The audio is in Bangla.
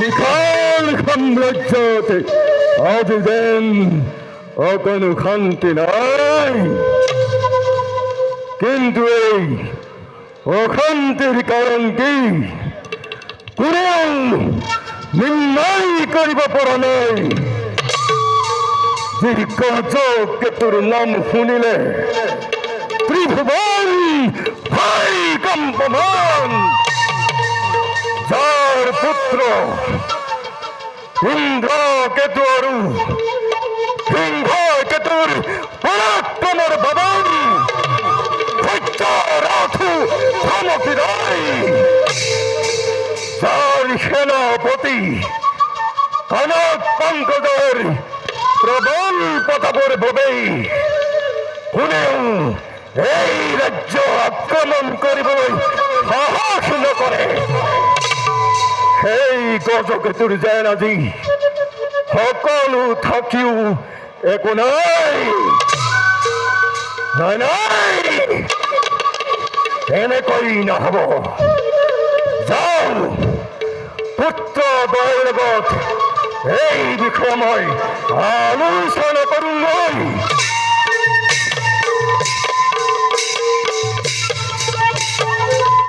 বিশাল সাম্রাজ্যতে আজ দেন অকন শান্তি নাই। কিন্তু এই অশান্তির কারণ কি? কোনেও নির্ণয় কৰিব পৰা নাই যি গজকে তোৰ নাম শুনিলে ত্ৰিভুৱন ভাই কম্পমান। যার পুত্র ইন্দ্র কেতু অরু সিংহ কেতুর পরাক্রমর বাদন। ধৈর্য, রাথু সেনাপতি কনক পঙ্কজের প্রবল প্রতাপের ববেই কোনেও এই রাজ্য আক্রমণ কৰিবলৈ সাহস নকৰে সেই গজকেতুৰ যেন আজি সকলো থাকিও একো নাই। নাই নাই। এনেকৈ নহ'ব যাওঁ পুত্ৰ দয়ৰ লগত এই বিষয়ে মই আলোচনা